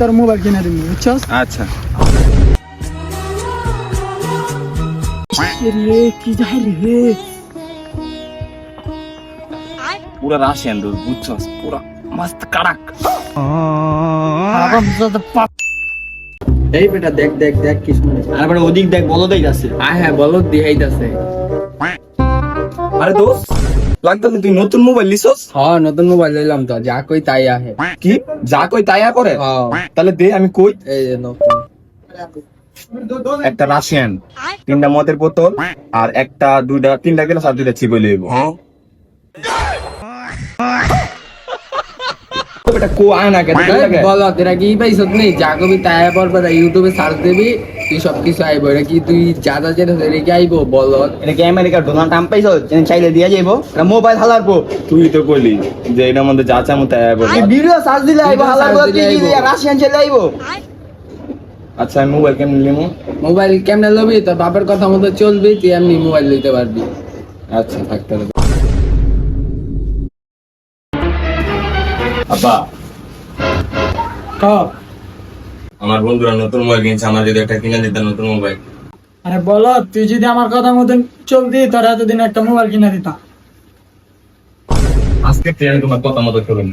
তোর মোবাইল কিনে দিবি বুঝছস? আচ্ছা। রে কি যাই রে? পুরা রাশিয়ান রোল বুঝছস? পুরা মস্ত কাড়াক। এই বেটা দেখ দেখ দেখ কি শুনে আর বেটা ওদিক দেখ বলদেই আছে হ্যাঁ হ্যাঁ বলো দিহাইতাছে আরে দোস্ত। লাগতাছে তুই নতুন মোবাইল লিছস হ্যাঁ নতুন মোবাইল লইলাম তো যা কই তাই আহে। কি? যা কই তাই আ করে? হ্যাঁ। তাহলে দে আমি কই? এই নতুন। একটা রাশিয়ান তিনটা মদের বোতল আর একটা দুইটা তিনটা গেলাস আর দুইটা চিবই লইব। বেটা কো আয় না কেটে বলো তোরা কি পাইছত নেই যা তাই পড়বে ইউটিউবে সার্চ দিবি তুই সব কিছু আইব। এটা কি তুই যা যা যেটা এটা কি আইব? বলো। এটা কি আমেরিকার ডোনাল্ড ট্রাম্প পাইছো যেন চাইলে দিয়া যাইবো। এটা মোবাইল হালার তুই তো কইলি যে এটার মধ্যে যা চামু তাই আয় ভিডিও সার্চ দিলে আইবো কি। রাশিয়ান আইবো? আচ্ছা আমি মোবাইল কেমন লিমু মোবাইল কেমনে লবি? তোর বাপের কথা মতো চলবি তুই এমনি মোবাইল লইতে পারবি। আচ্ছা থাকতে আব্বা। ক আমার বন্ধুরা নতুন মোবাইল কিনছে আমার যদি একটা কিনে নতুন মোবাইল। আরে বল তুই যদি আমার কথা মতন চলতি তোর এতদিন একটা মোবাইল কিনে দিতাম। আজকে ট্রেন তোমার কথা মতো চলুন।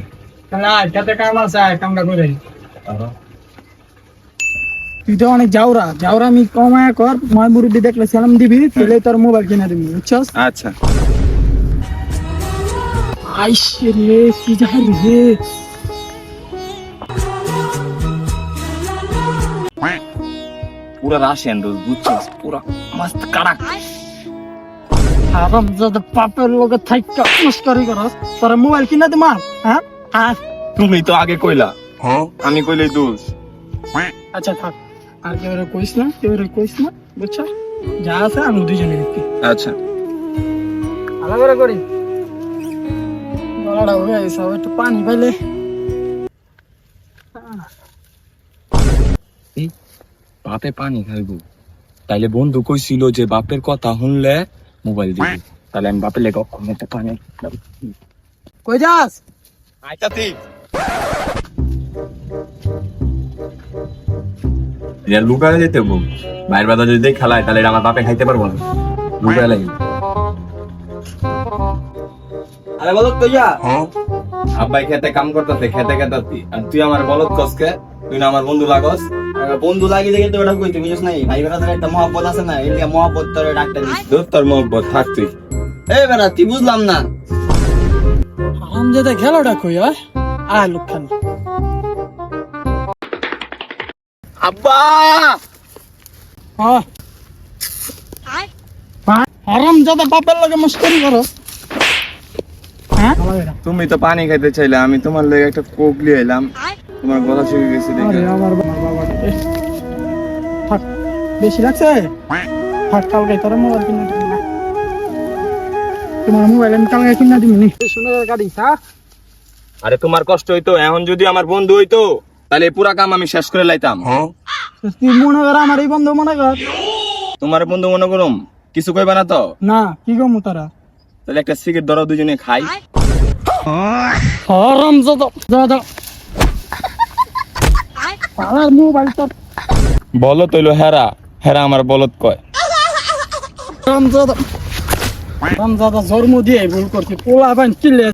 না খেতে কাম আছে কামটা করে তুই তো অনেক যাওরা যাওরা আমি কমায় কর ময় মুরব্বী দেখলে সালাম দিবি তাহলে তোর মোবাইল কিনে দিবি বুঝছস? আচ্ছা। আইস রে কি যাই রে পুরা রাশিয়ান রোল বুঝছস পুরা মস্ত কাড়াক আরাম দাদা পাপের লগে থাইকা মস্করি করস তোর মোবাইল কিনে দিমা হ্যাঁ আর তুমি তো আগে কইলা হ্যাঁ আমি কইলেই দোষ আচ্ছা থাক আর কেউ কইস না কেউ কইস না বুঝছ যা আছে আমি দুজনে আচ্ছা আলাদা করে গলাটা হয়ে গেছে আবার একটু পানি পাইলে বাপে পানি খাইবো। তাইলে বন্ধু কইছিল যে বাপের কথা শুনলে মোবাইল দিবি। তাহলে আমি বাপের লেগে অক্ষণ একটা পানি কই যাস? লুকায় যেতে বাদা যদি খেলায় তাহলে আমার বাপে খাইতে পারব না। লুকায় লাগে আরে বলো তো যা হ্যাঁ। আব্বাই খেতে কাম করতেছে খেতে খেতে আর তুই আমার বলত কসকে তুই না আমার বন্ধু লাগস। বন্ধু লাগি দেখে তো ওটা কই তুমি জানিস নাই? ভাই বেটা একটা মহব্বত আছে না? এই মহব্বত তোরে ডাক্তার দিস দোস্ত তোর মহব্বত থাক তুই। এই বেটা তুই বুঝলাম না। আরাম যেতে খেলোটা কই হয় আয় লোকখান। আব্বা! হ্যাঁ আরাম যাতে বাপের লগে মস্করি করো। তুমি তো পানি খাইতে চাইলে আমি তোমার লেগে একটা কোক লিয়ে এলাম। তোমার গলা শুকিয়ে গেছে আরে দেখে আমার বাবা। থাক বেশি লাগছে? থাক কালকে তোর মোবাইল কিনে দিবি তোমার মোবাইল আমি কালকে কিনে দিবি নি। শুনে গাড়ি হ্যাঁ আরে তোমার কষ্ট হইতো। এখন যদি আমার বন্ধু হইতো তাহলে পুরা কাম আমি শেষ করে লাইতাম। তুই মনে কর আমার এই বন্ধু মনে কর। তোমার বন্ধু মনে করুম? কিছু কইবা না তো? না কি গো তারা? তাহলে একটা সিগারেট ধরো দুজনে খাই। যত দাদা পালার মোবাইল তো বলত হইল হেরা হেরা আমার বলত কয়? আরাম যত আরাম যত জন্ম দিয়ে ভুল করছি পোলা বাইন চিল্লে